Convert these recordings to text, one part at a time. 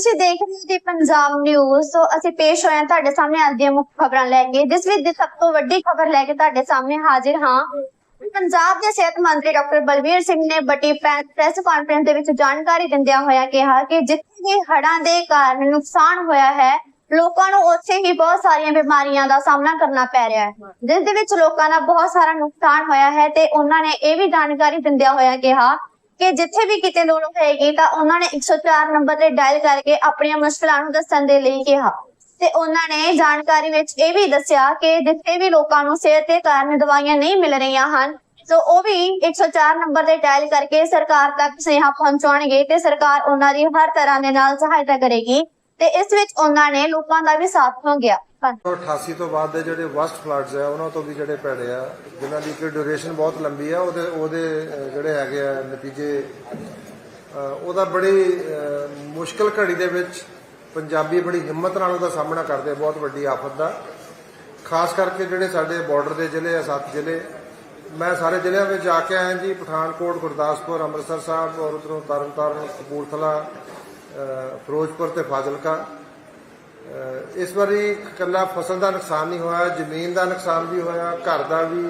ਤੁਸੀਂ ਦੇਖ ਰਹੇ ਹੋ ਜੀ ਪੰਜਾਬ ਨਿਊਜ਼ ਤੋਂ ਅਸੀਂ ਪੇਸ਼ ਹੋਏ ਹਾਂ ਤੁਹਾਡੇ ਸਾਹਮਣੇ ਅੱਜ ਦੀਆਂ ਮੁੱਖ ਖਬਰਾਂ ਲੈ ਕੇ, ਜਿਸ ਵਿੱਚ ਦੀ ਸਭ ਤੋਂ ਵੱਡੀ ਖਬਰ ਲੈ ਕੇ ਤੁਹਾਡੇ ਸਾਹਮਣੇ ਹਾਜ਼ਰ ਹਾਂ। ਪੰਜਾਬ ਦੇ ਸਿਹਤ ਮੰਤਰੀ ਡਾਕਟਰ ਬਲਵੀਰ ਸਿੰਘ ਨੇ ਵੱਡੀ ਪ੍ਰੈਸ ਕਾਨਫਰੰਸ ਦੇ ਵਿੱਚ ਜਾਣਕਾਰੀ ਦਿੰਦਿਆਂ ਹੋਇਆ ਕਿਹਾ ਕਿ ਜਿੱਥੇ ਵੀ ਹੜ੍ਹਾਂ ਦੇ ਕਾਰਨ ਨੁਕਸਾਨ ਹੋਇਆ ਹੈ, ਲੋਕਾਂ ਨੂੰ ਉੱਥੇ ਹੀ ਬਹੁਤ ਸਾਰੀਆਂ ਬਿਮਾਰੀਆਂ ਦਾ ਸਾਹਮਣਾ ਕਰਨਾ ਪੈ ਰਿਹਾ ਹੈ। ਜਿਸ ਦੇ ਵਿੱਚ ਲੋਕਾਂ ਦਾ ਬਹੁਤ ਸਾਰਾ ਨੁਕਸਾਨ ਹੋਇਆ ਹੈ ਤੇ ਉਹਨਾਂ ਨੇ ਇਹ ਵੀ ਜਾਣਕਾਰੀ ਦਿੰਦਿਆਂ ਹੋਇਆ ਕਿਹਾ ਕਿ ਜਿੱਥੇ ਵੀ ਕਿਤੇ ਲੋੜ ਹੋਏਗੀ ਤਾਂ ਉਹਨਾਂ ਨੇ 104 ਨੰਬਰ ਤੇ ਡਾਇਲ ਕਰਕੇ ਆਪਣੀਆਂ ਮੁਸ਼ਕਲਾਂ ਨੂੰ ਦੱਸਣ ਦੇ ਲਈ ਕਿਹਾ। ਤੇ ਉਹਨਾਂ ਨੇ ਜਾਣਕਾਰੀ ਵਿੱਚ ਇਹ ਵੀ ਦੱਸਿਆ ਕਿ ਜਿੱਥੇ ਵੀ ਲੋਕਾਂ ਨੂੰ ਸਿਹਤ ਦੇ ਕਾਰਨ ਦਵਾਈਆਂ ਨਹੀਂ ਮਿਲ ਰਹੀਆਂ ਹਨ, ਸੋ ਉਹ ਵੀ 104 ਨੰਬਰ ਤੇ ਡਾਇਲ ਕਰਕੇ ਸਰਕਾਰ ਤੱਕ ਸੁਨੇਹਾ ਪਹੁੰਚਾਉਣਗੇ ਤੇ ਸਰਕਾਰ ਉਹਨਾਂ ਦੀ ਹਰ ਤਰ੍ਹਾਂ ਦੇ ਨਾਲ ਸਹਾਇਤਾ ਕਰੇਗੀ। ਤੇ ਇਸ ਵਿੱਚ ਉਹਨਾਂ ਨੇ ਲੋਕਾਂ ਦਾ ਵੀ ਸਾਥ ਮੰਗਿਆ ਧੰਨਵਾਦ। 88 ਤੋਂ ਬਾਅਦ ਦੇ ਜਿਹੜੇ ਵਰਸਟ ਫਲੱਡਸ ਆ ਉਹਨਾਂ ਤੋਂ ਵੀ ਜਿਹੜੇ ਭੈੜੇ ਆ ਜਿਨ੍ਹਾਂ ਦੀ ਕਿ ਡਿਊਰੇਸ਼ਨ ਬਹੁਤ ਲੰਬੀ ਆ ਉਹਦੇ ਉਹਦੇ ਜਿਹੜੇ ਹੈਗੇ ਆ ਨਤੀਜੇ ਉਹਦਾ ਬੜੀ ਅਹ, ਮੁਸ਼ਕਲ ਘੜੀ ਦੇ ਵਿੱਚ ਪੰਜਾਬੀ ਬੜੀ ਹਿੰਮਤ ਨਾਲ ਉਹਦਾ ਸਾਹਮਣਾ ਕਰਦੇ ਬਹੁਤ ਵੱਡੀ ਆਫਤ ਦਾ ਖਾਸ ਕਰਕੇ ਜਿਹੜੇ ਸਾਡੇ ਬਾਰਡਰ ਦੇ ਜ਼ਿਲ੍ਹੇ ਆ ਸੱਤ ਜ਼ਿਲ੍ਹੇ ਮੈਂ ਸਾਰੇ ਜ਼ਿਲ੍ਹਿਆਂ ਵਿੱਚ ਜਾ ਕੇ ਆਇਆ ਜੀ ਪਠਾਨਕੋਟ ਗੁਰਦਾਸਪੁਰ ਅੰਮ੍ਰਿਤਸਰ ਸਾਹਿਬ ਔਰ ਉਧਰੋਂ ਤਰਨਤਾਰਨ ਕਪੂਰਥਲਾ ਫਿਰੋਜ਼ਪੁਰ ਤੇ ਫਾਜ਼ਿਲਕਾ। ਇਸ ਵਾਰੀ ਇਕੱਲਾ ਫਸਲ ਦਾ ਨੁਕਸਾਨ ਨਹੀਂ ਹੋਇਆ, ਜ਼ਮੀਨ ਦਾ ਨੁਕਸਾਨ ਵੀ ਹੋਇਆ, ਘਰ ਦਾ ਵੀ,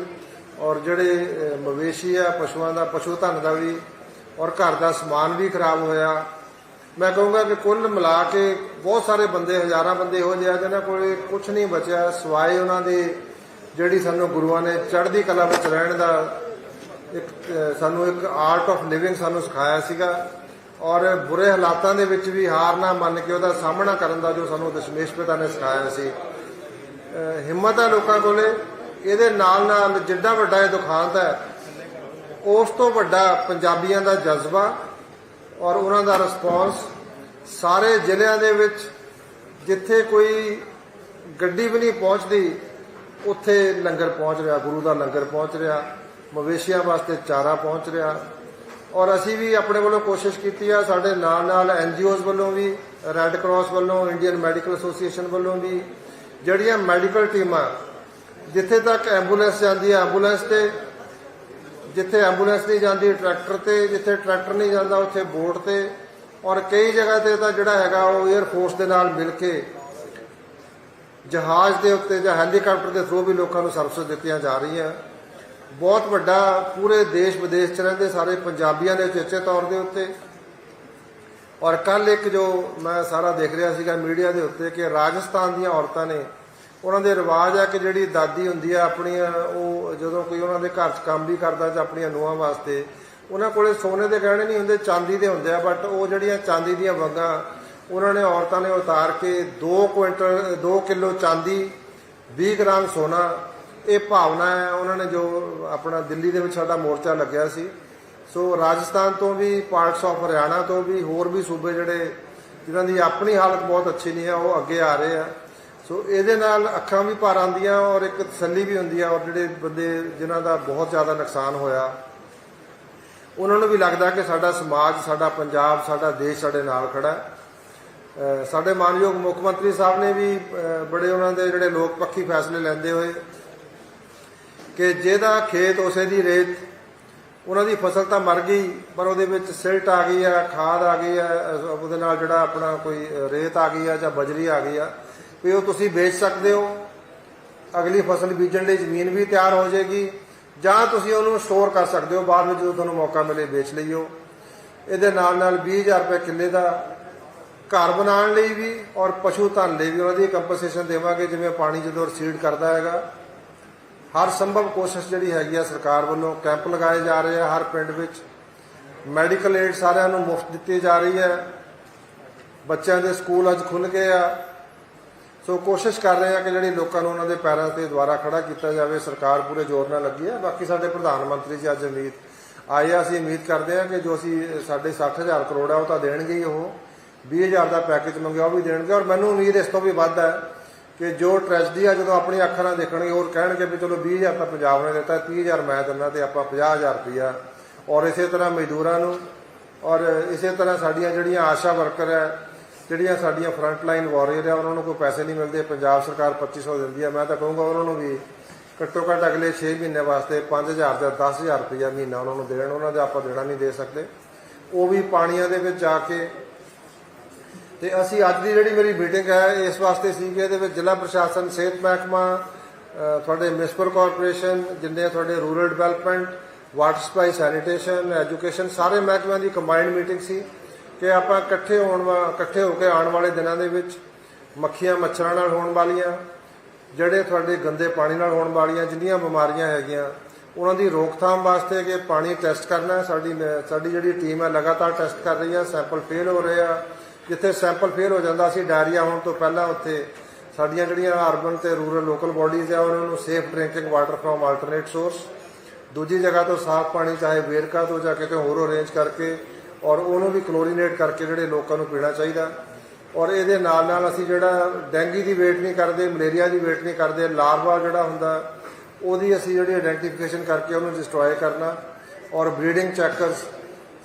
ਔਰ ਜਿਹੜੇ ਮਵੇਸ਼ੀ ਆ, ਪਸ਼ੂਆਂ ਦਾ, ਪਸ਼ੂ ਧਨ ਦਾ ਵੀ, ਔਰ ਘਰ ਦਾ ਸਮਾਨ ਵੀ ਖਰਾਬ ਹੋਇਆ। ਮੈਂ ਕਹੂੰਗਾ ਕਿ ਕੁੱਲ ਮਿਲਾ ਕੇ ਬਹੁਤ ਸਾਰੇ ਬੰਦੇ, ਹਜ਼ਾਰਾਂ ਬੰਦੇ ਇਹੋ ਜਿਹੇ ਆ ਜਿਹਨਾਂ ਕੋਲੇ ਕੁਝ ਨਹੀਂ ਬਚਿਆ, ਸਵਾਏ ਉਹਨਾਂ ਦੇ, ਜਿਹੜੀ ਸਾਨੂੰ ਗੁਰੂਆਂ ਨੇ ਚੜ੍ਹਦੀ ਕਲਾ ਵਿੱਚ ਰਹਿਣ ਦਾ ਇੱਕ ਸਾਨੂੰ ਇੱਕ ਆਰਟ ਆਫ ਲਿਵਿੰਗ ਸਾਨੂੰ ਸਿਖਾਇਆ ਸੀਗਾ। ਔਰ ਬੁਰੇ ਹਾਲਾਤਾਂ ਦੇ ਵਿੱਚ ਵੀ ਹਾਰ ਨਾ ਮੰਨ ਕੇ ਉਹਦਾ ਸਾਹਮਣਾ ਕਰਨ ਦਾ ਜੋ ਸਾਨੂੰ ਦਸ਼ਮੇਸ਼ ਪਿਤਾ ਨੇ ਸਿਖਾਇਆ ਸੀ। ਹਿੰਮਤ ਹੈ ਲੋਕਾਂ ਕੋਲੇ, ਇਹਦੇ ਨਾਲ ਨਾਲ ਜਿੱਡਾ ਵੱਡਾ ਇਹ ਦੁਖਾਂਤ ਹੈ, ਉਸ ਤੋਂ ਵੱਡਾ ਪੰਜਾਬੀਆਂ ਦਾ ਜਜ਼ਬਾ ਔਰ ਉਹਨਾਂ ਦਾ ਰਿਸਪੌਂਸ ਸਾਰੇ ਜ਼ਿਲ੍ਹਿਆਂ ਦੇ ਵਿੱਚ ਜਿੱਥੇ ਕੋਈ ਗੱਡੀ ਵੀ ਨਹੀਂ ਪਹੁੰਚਦੀ, ਉੱਥੇ ਲੰਗਰ ਪਹੁੰਚ ਰਿਹਾ, ਗੁਰੂ ਦਾ ਲੰਗਰ ਪਹੁੰਚ ਰਿਹਾ, ਮਵੇਸ਼ੀਆਂ ਵਾਸਤੇ ਚਾਰਾ ਪਹੁੰਚ ਰਿਹਾ। ਔਰ ਅਸੀਂ ਵੀ ਆਪਣੇ ਵੱਲੋਂ ਕੋਸ਼ਿਸ਼ ਕੀਤੀ ਆ, ਸਾਡੇ ਨਾਲ ਨਾਲ ਐਨਜੀਓਜ਼ ਵੱਲੋਂ ਵੀ, ਰੈੱਡ ਕਰਾਸ ਵੱਲੋਂ, ਇੰਡੀਅਨ ਮੈਡੀਕਲ ਐਸੋਸੀਏਸ਼ਨ ਵੱਲੋਂ ਵੀ, ਜਿਹੜੀਆਂ ਮੈਡੀਕਲ ਟੀਮਾਂ, ਜਿੱਥੇ ਤੱਕ ਐਂਬੂਲੈਂਸ ਜਾਂਦੀ ਹੈ ਐਂਬੂਲੈਂਸ ਤੇ, ਜਿੱਥੇ ਐਂਬੂਲੈਂਸ ਨਹੀਂ ਜਾਂਦੀ, ਟਰੈਕਟਰ ਤੇ, ਜਿੱਥੇ ਟਰੈਕਟਰ ਨਹੀਂ ਜਾਂਦਾ, ਉੱਥੇ ਬੋਟ ਤੇ, ਔਰ ਕਈ ਜਗ੍ਹਾ ਤੇ ਤਾਂ ਜਿਹੜਾ ਹੈਗਾ ਉਹ 에ਅਰ ਫੋਰਸ ਦੇ ਨਾਲ ਮਿਲ ਕੇ ਜਹਾਜ਼ ਦੇ ਉੱਤੇ ਜਾਂ ਹੈਲੀਕਾਪਟਰ ਦੇ ਥਰੂ ਵੀ ਲੋਕਾਂ ਨੂੰ ਸਰਵਿਸ ਦਿੱਤੀਆਂ ਜਾ ਰਹੀਆਂ। ਬਹੁਤ ਵੱਡਾ ਪੂਰੇ ਦੇਸ਼ ਵਿਦੇਸ਼ ਚ ਰਹਿੰਦੇ ਸਾਰੇ ਪੰਜਾਬੀਆਂ ਦੇ ਉਚੇਚੇ ਤੌਰ ਦੇ ਉੱਤੇ। ਔਰ ਕੱਲ ਇੱਕ ਜੋ ਮੈਂ ਸਾਰਾ ਦੇਖ ਰਿਹਾ ਸੀਗਾ ਮੀਡੀਆ ਦੇ ਉੱਤੇ ਕਿ ਰਾਜਸਥਾਨ ਦੀਆਂ ਔਰਤਾਂ ਨੇ, ਉਹਨਾਂ ਦੇ ਰਿਵਾਜ ਆ ਕਿ ਜਿਹੜੀ ਦਾਦੀ ਹੁੰਦੀ ਆ ਆਪਣੀ, ਉਹ ਜਦੋਂ ਕੋਈ ਉਹਨਾਂ ਦੇ ਘਰ 'ਚ ਕੰਮ ਵੀ ਕਰਦਾ ਜਾਂ ਆਪਣੀਆਂ ਨੂੰਹਾਂ ਵਾਸਤੇ, ਉਹਨਾਂ ਕੋਲੇ ਸੋਨੇ ਦੇ ਗਹਿਣੇ ਨਹੀਂ ਹੁੰਦੇ, ਚਾਂਦੀ ਦੇ ਹੁੰਦੇ ਆ ਬਟ ਉਹ ਜਿਹੜੀਆਂ ਚਾਂਦੀ ਦੀਆਂ ਵੰਗਾਂ, ਉਹਨਾਂ ਨੇ ਔਰਤਾਂ ਨੇ ਉਤਾਰ ਕੇ 2 ਕੁਇੰਟਲ 2 ਕਿਲੋ ਚਾਂਦੀ 20 ਗ੍ਰਾਮ ਸੋਨਾ ਇਹ ਭਾਵਨਾ ਹੈ, ਉਹਨਾਂ ਨੇ ਜੋ ਆਪਣਾ ਦਿੱਲੀ ਦੇ ਵਿੱਚ ਸਾਡਾ ਮੋਰਚਾ ਲੱਗਿਆ ਸੀ। ਸੋ ਰਾਜਸਥਾਨ ਤੋਂ ਵੀ ਪਾਰਟਸ ਆਫ ਹਰਿਆਣਾ ਤੋਂ ਵੀ, ਹੋਰ ਵੀ ਸੂਬੇ ਜਿਹੜੇ ਜਿਨ੍ਹਾਂ ਦੀ ਆਪਣੀ ਹਾਲਤ ਬਹੁਤ ਅੱਛੀ ਨਹੀਂ ਹੈ, ਉਹ ਅੱਗੇ ਆ ਰਹੇ ਆ। ਸੋ ਇਹਦੇ ਨਾਲ ਅੱਖਾਂ ਵੀ ਭਰ ਆਉਂਦੀਆਂ ਔਰ ਇੱਕ ਤਸੱਲੀ ਵੀ ਹੁੰਦੀ ਆ, ਔਰ ਜਿਹੜੇ ਬੰਦੇ ਜਿਨ੍ਹਾਂ ਦਾ ਬਹੁਤ ਜ਼ਿਆਦਾ ਨੁਕਸਾਨ ਹੋਇਆ, ਉਹਨਾਂ ਨੂੰ ਵੀ ਲੱਗਦਾ ਕਿ ਸਾਡਾ ਸਮਾਜ, ਸਾਡਾ ਪੰਜਾਬ, ਸਾਡਾ ਦੇਸ਼ ਸਾਡੇ ਨਾਲ ਖੜਾ ਸਾਡੇ ਮਾਨਯੋਗ ਮੁੱਖ ਮੰਤਰੀ ਸਾਹਿਬ ਨੇ ਵੀ ਬੜੇ ਉਹਨਾਂ ਦੇ ਜਿਹੜੇ ਲੋਕ ਪੱਖੀ ਫੈਸਲੇ ਲੈਂਦੇ ਹੋਏ ਕਿ ਜਿਹਦਾ ਖੇਤ ਉਸੇ ਦੀ ਰੇਤ, ਉਹਨਾਂ ਦੀ ਫਸਲ ਤਾਂ ਮਰ ਗਈ, ਪਰ ਉਹਦੇ ਵਿੱਚ ਸਿਲਟ ਆ ਗਈ ਆ, ਖਾਦ ਆ ਗਈ ਆ ਉਹਦੇ ਨਾਲ ਜਿਹੜਾ ਆਪਣਾ ਕੋਈ ਰੇਤ ਆ ਗਈ ਆ ਜਾਂ ਬਜਰੀ ਆ ਗਈ ਆ, ਵੀ ਉਹ ਤੁਸੀਂ ਵੇਚ ਸਕਦੇ ਹੋ। ਅਗਲੀ ਫਸਲ ਬੀਜਣ ਲਈ ਜ਼ਮੀਨ ਵੀ ਤਿਆਰ ਹੋ ਜਾਏਗੀ, ਜਾਂ ਤੁਸੀਂ ਉਹਨੂੰ ਸਟੋਰ ਕਰ ਸਕਦੇ ਹੋ, ਬਾਅਦ ਵਿੱਚ ਜਦੋਂ ਤੁਹਾਨੂੰ ਮੌਕਾ ਮਿਲੇ ਵੇਚ ਲਈਓ। ਇਹਦੇ ਨਾਲ ਨਾਲ 20000 ਰੁਪਏ ਕਿੱਲੇ ਦਾ ਘਰ ਬਣਾਉਣ ਲਈ ਵੀ ਔਰ ਪਸ਼ੂ ਧਨ ਲਈ ਵੀ ਉਹਨਾਂ ਦੀ ਕੰਪਨਸੇਸ਼ਨ ਦੇਵਾਂਗੇ, ਜਿਵੇਂ ਪਾਣੀ ਜਦੋਂ ਰਸੀਡ ਕਰਦਾ ਹੈਗਾ। ਹਰ ਸੰਭਵ ਕੋਸ਼ਿਸ਼ ਜਿਹੜੀ ਹੈਗੀ ਆ ਸਰਕਾਰ ਵੱਲੋਂ ਕੈਂਪ ਲਗਾਏ ਜਾ ਰਹੇ ਆ ਹਰ ਪਿੰਡ ਵਿੱਚ। ਮੈਡੀਕਲ ਏਡ ਸਾਰਿਆਂ ਨੂੰ ਮੁਫਤ ਦਿੱਤੀ ਜਾ ਰਹੀ ਹੈ। ਬੱਚਿਆਂ ਦੇ ਸਕੂਲ ਅੱਜ ਖੁੱਲ ਗਏ ਆ। ਸੋ ਕੋਸ਼ਿਸ਼ ਕਰ ਰਹੇ ਆ ਕਿ ਜਿਹੜੀ ਲੋਕਾਂ ਨੂੰ ਉਹਨਾਂ ਦੇ ਪੈਰਾਂ ਤੇ ਦੁਬਾਰਾ ਖੜਾ ਕੀਤਾ ਜਾਵੇ। ਸਰਕਾਰ ਪੂਰੇ ਜ਼ੋਰ ਨਾਲ ਲੱਗੀ ਹੈ ਬਾਕੀ ਸਾਡੇ ਪ੍ਰਧਾਨ ਮੰਤਰੀ ਜੀ ਅੱਜ ਉਮੀਦ ਆਏ ਆ। ਅਸੀਂ ਉਮੀਦ ਕਰਦੇ ਆ ਕਿ ਜੋ ਅਸੀਂ, ਸਾਡੇ 60000 ਕਰੋੜ ਆ ਉਹ ਤਾਂ ਦੇਣਗੇ ਹੀ ਉਹ। 20000 ਦਾ ਪੈਕੇਜ ਮੰਗਿਆ ਉਹ ਵੀ ਦੇਣਗੇ। ਔਰ ਮੈਨੂੰ ਉਮੀਦ ਇਸ ਤੋਂ ਵੀ ਵੱਧ ਹੈ ਕਿ ਜੋ ਟ੍ਰੈਜਡੀ ਆ, ਜਦੋਂ ਆਪਣੀ ਅੱਖਾਂ ਨਾਲ ਦੇਖਣਗੇ, ਹੋਰ ਕਹਿਣਗੇ ਵੀ ਚਲੋ 20000 ਤਾਂ ਪੰਜਾਬ ਨੇ ਦਿੱਤਾ 30000 ਮੈਂ ਦਿੰਦਾ ਤੇ ਆਪਾਂ 50000 ਰੁਪਇਆ ਔਰ ਇਸੇ ਤਰ੍ਹਾਂ ਮਜ਼ਦੂਰਾਂ ਨੂੰ, ਔਰ ਇਸੇ ਤਰ੍ਹਾਂ ਸਾਡੀਆਂ ਜਿਹੜੀਆਂ ਆਸ਼ਾ ਵਰਕਰ ਹੈ, ਜਿਹੜੀਆਂ ਸਾਡੀਆਂ ਫਰੰਟ ਲਾਈਨ ਵਾਰੀਅਰ ਆ ਉਹਨਾਂ ਨੂੰ ਕੋਈ ਪੈਸੇ ਨਹੀਂ ਮਿਲਦੇ, ਪੰਜਾਬ ਸਰਕਾਰ 2500 ਦਿੰਦੀ ਹੈ। ਮੈਂ ਤਾਂ ਕਹੂੰਗਾ ਉਹਨਾਂ ਨੂੰ ਵੀ ਘੱਟੋ ਘੱਟ ਅਗਲੇ 6 ਮਹੀਨੇ ਵਾਸਤੇ 5000 ਜਾਂ 10000 ਰੁਪਇਆ ਮਹੀਨਾ ਉਹਨਾਂ ਨੂੰ ਦੇਣ, ਉਹਨਾਂ ਦਾ ਆਪਾਂ ਦੇਣਾ ਨਹੀਂ ਦੇ ਸਕਦੇ। ਉਹ ਵੀ ਪਾਣੀਆਂ ਦੇ ਵਿੱਚ ਜਾ ਕੇ ਤੇ ਅਸੀਂ ਅੱਜ ਦੀ ਜਿਹੜੀ ਮੇਰੀ ਮੀਟਿੰਗ ਹੈ, ਇਸ ਵਾਸਤੇ ਸੀ ਕਿ ਇਹਦੇ ਵਿੱਚ ਜ਼ਿਲ੍ਹਾ ਪ੍ਰਸ਼ਾਸਨ, ਸਿਹਤ ਮਹਿਕਮਾ ਤੁਹਾਡੇ ਮਿਊਨਿਸਪਲ ਕਾਰਪੋਰੇਸ਼ਨ, ਜਿੰਨੇ ਤੁਹਾਡੇ rural development, water supply, sanitation, education, ਸਾਰੇ ਮਹਿਕਮਿਆਂ ਦੀ ਕੰਬਾਈਨਡ ਮੀਟਿੰਗ ਸੀ ਕਿ ਆਪਾਂ ਇਕੱਠੇ ਹੋਣ ਇਕੱਠੇ ਹੋ ਕੇ ਆਉਣ ਵਾਲੇ ਦਿਨਾਂ ਦੇ ਵਿੱਚ ਮੱਖੀਆਂ ਮੱਛਰਾਂ ਨਾਲ ਹੋਣ ਵਾਲੀਆਂ, ਜਿਹੜੇ ਤੁਹਾਡੇ ਗੰਦੇ ਪਾਣੀ ਨਾਲ ਹੋਣ ਵਾਲੀਆਂ, ਜਿੰਨੀਆਂ ਬਿਮਾਰੀਆਂ ਹੈਗੀਆਂ, ਉਹਨਾਂ ਦੀ ਰੋਕਥਾਮ ਵਾਸਤੇ ਕਿ ਪਾਣੀ ਟੈਸਟ ਕਰਨਾ ਸਾਡੀ ਸਾਡੀ ਜਿਹੜੀ ਟੀਮ ਹੈ ਲਗਾਤਾਰ ਟੈਸਟ ਕਰ ਰਹੀ ਹੈ, ਸੈਂਪਲ ਫੇਲ ਹੋ ਰਹੇ ਆ। ਜਿੱਥੇ ਸੈਂਪਲ ਫੇਲ ਹੋ ਜਾਂਦਾ ਸੀ ਡਾਇਰੀਆ ਹੋਣ ਤੋਂ ਪਹਿਲਾਂ ਉੱਥੇ ਸਾਡੀਆਂ ਜਿਹੜੀਆਂ ਅਰਬਨ ਤੇ ਰੂਰਲ ਲੋਕਲ ਬਾਡੀਜ਼ ਆ, ਉਹਨਾਂ ਨੂੰ safe drinking water from alternate source ਦੂਜੀ ਜਗ੍ਹਾ ਤੋਂ ਸਾਫ਼ ਪਾਣੀ, ਚਾਹੇ ਵੇਰਕਾ ਤੋਂ ਜਾਂ ਕਿਤੇ ਹੋਰ ਅਰੇਂਜ ਕਰਕੇ, ਔਰ ਉਹਨੂੰ ਵੀ ਕਲੋਰੀਨੇਟ ਕਰਕੇ ਜਿਹੜੇ ਲੋਕਾਂ ਨੂੰ ਪੀਣਾ ਚਾਹੀਦਾ। ਔਰ ਇਹਦੇ ਨਾਲ ਨਾਲ ਅਸੀਂ ਜਿਹੜਾ ਡੈਂਗੀ ਦੀ ਵੇਟ ਨਹੀਂ ਕਰਦੇ, ਮਲੇਰੀਆ ਦੀ ਵੇਟ ਨਹੀਂ ਕਰਦੇ ਲਾਰਵਾ ਜਿਹੜਾ ਹੁੰਦਾ, ਉਹਦੀ ਅਸੀਂ ਜਿਹੜੀ ਆਇਡੈਂਟੀਫਿਕੇਸ਼ਨ ਕਰਕੇ ਉਹਨੂੰ ਡਿਸਟਰੋਏ ਕਰਨਾ। ਔਰ ਬਰੀਡਿੰਗ ਚੈਕਰਸ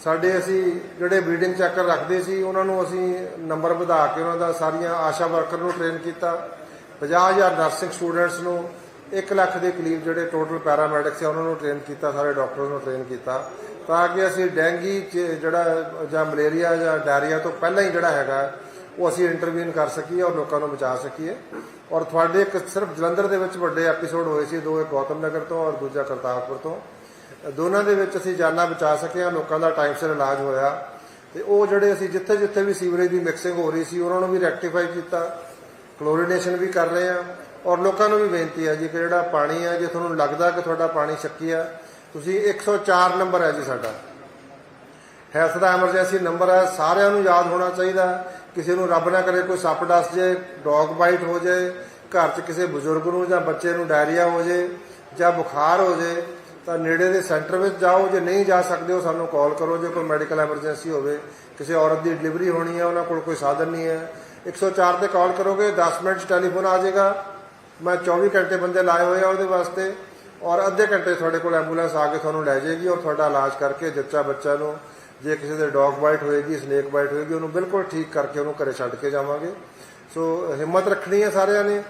ਸਾਡੇ ਅਸੀਂ ਜਿਹੜੇ ਬਰੀਡਿੰਗ ਚੈਕਰ ਰੱਖਦੇ ਸੀ, ਉਹਨਾਂ ਨੂੰ ਅਸੀਂ ਨੰਬਰ ਵਧਾ ਕੇ ਉਹਨਾਂ ਦਾ ਸਾਰੀਆਂ ਆਸ਼ਾ ਵਰਕਰ ਨੂੰ ਟ੍ਰੇਨ ਕੀਤਾ। 50000 ਨਰਸਿੰਗ ਸਟੂਡੈਂਟਸ ਨੂੰ 1 ਲੱਖ ਦੇ ਕਰੀਬ ਜਿਹੜੇ ਟੋਟਲ ਪੈਰਾਮੈਡਿਕਸ ਆ, ਉਹਨਾਂ ਨੂੰ ਟ੍ਰੇਨ ਕੀਤਾ, ਸਾਰੇ ਡਾਕਟਰਸ ਨੂੰ ਟ੍ਰੇਨ ਕੀਤਾ। ਤਾਂ ਕਿ ਅਸੀਂ ਡੈਂਗੀ 'ਚ ਜਿਹੜਾ, ਜਾਂ ਮਲੇਰੀਆ ਜਾਂ ਡਾਇਰੀਆ ਤੋਂ ਪਹਿਲਾਂ ਹੀ ਜਿਹੜਾ ਹੈਗਾ, ਉਹ ਅਸੀਂ ਇੰਟਰਵੀਨ ਕਰ ਸਕੀਏ ਔਰ ਲੋਕਾਂ ਨੂੰ ਬਚਾ ਸਕੀਏ। ਔਰ ਤੁਹਾਡੇ ਇੱਕ ਸਿਰਫ ਜਲੰਧਰ ਦੇ ਵਿੱਚ ਵੱਡੇ ਐਪੀਸੋਡ ਹੋਏ ਸੀ, ਦੋ ਇੱਕ ਗੌਤਮ ਨਗਰ ਤੋਂ ਔਰ ਦੂਜਾ ਕਰਤਾਰਪੁਰ ਤੋਂ। ਦੋਨਾਂ ਦੇ ਵਿੱਚ ਅਸੀਂ ਜਾਨਾਂ ਬਚਾ ਸਕੇ ਹਾਂ ਲੋਕਾਂ ਦਾ ਟਾਈਮ ਸਿਰ ਇਲਾਜ ਹੋਇਆ। ਤੇ ਉਹ ਜਿਹੜੇ ਅਸੀਂ ਜਿੱਥੇ ਜਿੱਥੇ ਵੀ ਸੀਵਰੇਜ ਦੀ ਮਿਕਸਿੰਗ ਹੋ ਰਹੀ ਸੀ, ਉਹਨਾਂ ਨੂੰ ਵੀ ਰੈਕਟੀਫਾਈ ਕੀਤਾ ਕਲੋਰੀਨੇਸ਼ਨ ਵੀ ਕਰ ਰਹੇ ਆ। ਔਰ ਲੋਕਾਂ ਨੂੰ ਵੀ ਬੇਨਤੀ ਹੈ ਜੀ ਕਿ ਜਿਹੜਾ ਪਾਣੀ ਹੈ ਜੇ ਤੁਹਾਨੂੰ ਲੱਗਦਾ ਕਿ ਤੁਹਾਡਾ ਪਾਣੀ ਸ਼ੱਕੀ ਆ, ਤੁਸੀਂ 104 ਨੰਬਰ ਹੈ ਜੀ ਸਾਡਾ। ਹੈਲਥ ਦਾ ਐਮਰਜੈਂਸੀ ਨੰਬਰ ਹੈ ਸਾਰਿਆਂ ਨੂੰ ਯਾਦ ਹੋਣਾ ਚਾਹੀਦਾ। ਕਿਸੇ ਨੂੰ ਰੱਬ ਨਾ ਕਰੇ ਕੋਈ ਸੱਪ ਡਸ ਜੇ, ਡੌਗ ਬਾਈਟ ਹੋ ਜਾਏ ਘਰ 'ਚ ਕਿਸੇ ਬਜ਼ੁਰਗ ਨੂੰ ਜਾਂ ਬੱਚੇ ਨੂੰ ਡਾਇਰੀਆ ਹੋ ਜਾਏ ਜਾਂ ਬੁਖਾਰ ਹੋ ਜਾਏ ਤਾਂ ਨੇੜੇ ਦੇ ਸੈਂਟਰ ਵਿੱਚ ਜਾਓ, ਜੇ ਨਹੀਂ ਜਾ ਸਕਦੇ ਹੋ, ਸਾਨੂੰ ਕਾਲ ਕਰੋ, ਜੇ ਕੋਈ ਮੈਡੀਕਲ ਐਮਰਜੈਂਸੀ ਹੋਵੇ, ਕਿਸੇ ਔਰਤ ਦੀ ਡਿਲੀਵਰੀ ਹੋਣੀ ਹੈ, ਉਹਨਾਂ ਕੋਲ ਕੋਈ ਸਾਧਨ ਨਹੀਂ ਹੈ। 104 ਤੇ ਕਾਲ ਕਰੋਗੇ 10 ਮਿੰਟ 'ਚ ਟੈਲੀਫੋਨ ਆ ਜਾਏਗਾ। ਮੈਂ 24 ਘੰਟੇ ਬੰਦੇ ਲਾਏ ਹੋਏ ਆ ਉਹਦੇ ਵਾਸਤੇ ਔਰ ਅੱਧੇ ਘੰਟੇ ਤੁਹਾਡੇ ਕੋਲ ਐਂਬੂਲੈਂਸ ਆ ਕੇ ਤੁਹਾਨੂੰ ਲੈ ਜਾਏਗੀ ਔਰ ਤੁਹਾਡਾ ਇਲਾਜ ਕਰਕੇ ਜੱਚਾ ਬੱਚਾ ਨੂੰ, ਜੇ ਕਿਸੇ ਦੇ ਡੌਗ ਬਾਈਟ ਹੋਏਗੀ, ਸਨੇਕ ਬਾਈਟ ਹੋਏਗੀ, ਉਹਨੂੰ ਬਿਲਕੁਲ ਠੀਕ ਕਰਕੇ ਉਹਨੂੰ ਘਰੇ ਛੱਡ ਕੇ ਜਾਵਾਂਗੇ। ਸੋ ਹਿੰਮਤ ਰੱਖਣੀ ਹੈ ਸਾਰਿਆਂ ਨੇ,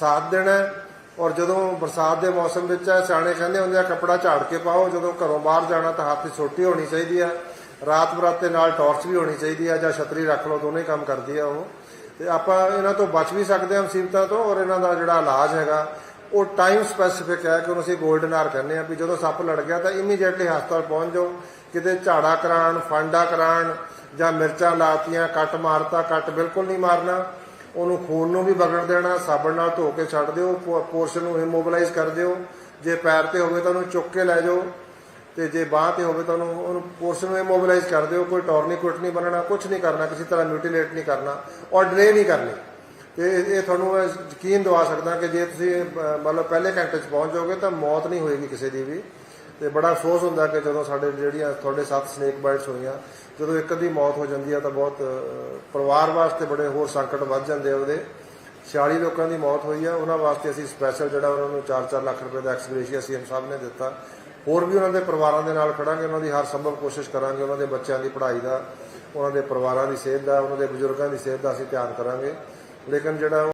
ਸਾਥ ਦੇਣਾ ਹੈ। ਔਰ ਜਦੋਂ ਬਰਸਾਤ ਦੇ ਮੌਸਮ ਵਿੱਚ ਹੈ ਸਿਆਣੇ ਕਹਿੰਦੇ ਹੁੰਦੇ ਆ, ਕੱਪੜਾ ਝਾੜ ਕੇ ਪਾਓ, ਜਦੋਂ ਘਰੋਂ ਬਾਹਰ ਜਾਣਾ ਤਾਂ ਹੱਥ 'ਚ ਛੋਟੀ ਹੋਣੀ ਚਾਹੀਦੀ ਆ। ਰਾਤ ਬਰਾਤੇ ਨਾਲ ਟਾਰਚ ਵੀ ਹੋਣੀ ਚਾਹੀਦੀ ਆ ਜਾਂ ਛਤਰੀ ਰੱਖ ਲਓ, ਦੋਨੇ ਕੰਮ ਕਰਦੀ ਆ ਉਹ। ਤੇ ਆਪਾਂ ਇਹਨਾਂ ਤੋਂ ਬਚ ਵੀ ਸਕਦੇ ਹਾਂ ਮੁਸੀਬਤਾਂ ਤੋਂ, ਔਰ ਇਹਨਾਂ ਦਾ ਜਿਹੜਾ ਇਲਾਜ ਹੈਗਾ, ਉਹ ਟਾਈਮ ਸਪੈਸੀਫਿਕ ਹੈ ਕਿ ਉਹਨੂੰ ਅਸੀਂ 골ਡਨ ਆਰ ਕਹਿੰਦੇ ਆ ਵੀ ਜਦੋਂ ਸੱਪ ਲੜ ਗਿਆ ਤਾਂ ਇਮੀਡੀਏਟਲੀ ਹਸਪਤਾਲ ਪਹੁੰਚ ਜਾਓ। ਕਿਤੇ ਝਾੜਾ ਕਰਾਉਣ, ਫਾਂਡਾ ਕਰਾਉਣ ਜਾਂ ਮਿਰਚਾਂ ਲਾਤੀਆਂ, ਕੱਟ ਮਾਰਤਾ, ਕੱਟ ਬਿਲਕੁਲ ਨਹੀਂ ਮਾਰਨਾ। ਉਹਨੂੰ ਖੂਨ ਨੂੰ ਵੀ ਵਗਣ ਦੇਣਾ, ਸਾਬਣ ਨਾਲ ਧੋ ਕੇ ਛੱਡ ਦਿਓ ਪੋਰਸ਼ਨ ਨੂੰ ਇਮੋਬਿਲਾਈਜ਼ ਕਰ ਦਿਓ। ਜੇ ਪੈਰ ਤੇ ਹੋਵੇ ਤਾਂ ਉਹਨੂੰ ਚੁੱਕ ਕੇ ਲੈ ਜਾਓ ਤੇ ਜੇ ਬਾਹ ਤੇ ਹੋਵੇ ਤਾਂ ਉਹਨੂੰ ਉਹਨੂੰ ਪੋਰਸ਼ਨ ਨੂੰ ਇਮੋਬਿਲਾਈਜ਼ ਕਰ ਦਿਓ। ਕੋਈ ਟੌਰਨੀਕੁੱਟ ਨਹੀਂ ਬਣਨਾ ਕੁਝ ਨਹੀਂ ਕਰਨਾ, ਕਿਸੇ ਤਰ੍ਹਾਂ ਮਿਊਟੀਲੇਟ ਨਹੀਂ ਕਰਨਾ ਔਰ ਡਿਲੇ ਨਹੀਂ ਕਰਨੀ। ਤੇ ਇਹ ਤੁਹਾਨੂੰ ਮੈਂ ਯਕੀਨ ਦਿਵਾ ਸਕਦਾ ਕਿ ਜੇ ਤੁਸੀਂ ਮਤਲਬ ਪਹਿਲੇ ਘੰਟੇ 'ਚ ਪਹੁੰਚ ਜਾਓਗੇ ਤਾਂ ਮੌਤ ਨਹੀਂ ਹੋਏਗੀ ਕਿਸੇ ਦੀ ਵੀ। ਤੇ ਬੜਾ ਅਫਸੋਸ ਹੁੰਦਾ ਕਿ ਜਦੋਂ ਸਾਡੇ ਜਿਹੜੀਆਂ ਤੁਹਾਡੇ ਸੱਤ ਸਨੇਕ ਬਾਈਟਸ ਹੋਈਆਂ, ਜਦੋਂ ਇੱਕ ਦੀ ਮੌਤ ਹੋ ਜਾਂਦੀ ਆ ਤਾਂ ਬਹੁਤ ਪਰਿਵਾਰ ਵਾਸਤੇ ਬੜੇ ਹੋਰ ਸੰਕਟ ਵੱਧ ਜਾਂਦੇ ਆ ਉਹਦੇ। 46 ਲੋਕਾਂ ਦੀ ਮੌਤ ਹੋਈ ਆ, ਉਹਨਾਂ ਵਾਸਤੇ ਅਸੀਂ ਸਪੈਸ਼ਲ ਜਿਹੜਾ ਉਹਨਾਂ ਨੂੰ 4-4 ਲੱਖ ਰੁਪਏ ਦਾ ਐਕਸਗ੍ਰੇਸ਼ੀਆ ਸੀਐਮ ਸਾਹਿਬ ਨੇ ਦਿੱਤਾ। ਹੋਰ ਵੀ ਉਹਨਾਂ ਦੇ ਪਰਿਵਾਰਾਂ ਦੇ ਨਾਲ ਖੜਾਂਗੇ, ਉਹਨਾਂ ਦੀ ਹਰ ਸੰਭਵ ਕੋਸ਼ਿਸ਼ ਕਰਾਂਗੇ, ਉਹਨਾਂ ਦੇ ਬੱਚਿਆਂ ਦੀ ਪੜ੍ਹਾਈ ਦਾ, ਉਹਨਾਂ ਦੇ ਪਰਿਵਾਰਾਂ ਦੀ ਸਿਹਤ ਦਾ, ਉਹਨਾਂ ਦੇ ਬਜ਼ੁਰਗਾਂ ਦੀ ਸਿਹਤ ਦਾ ਅਸੀਂ ਧਿਆਨ ਕਰਾਂਗੇ। ਲੇਕਿਨ ਜਿਹੜਾ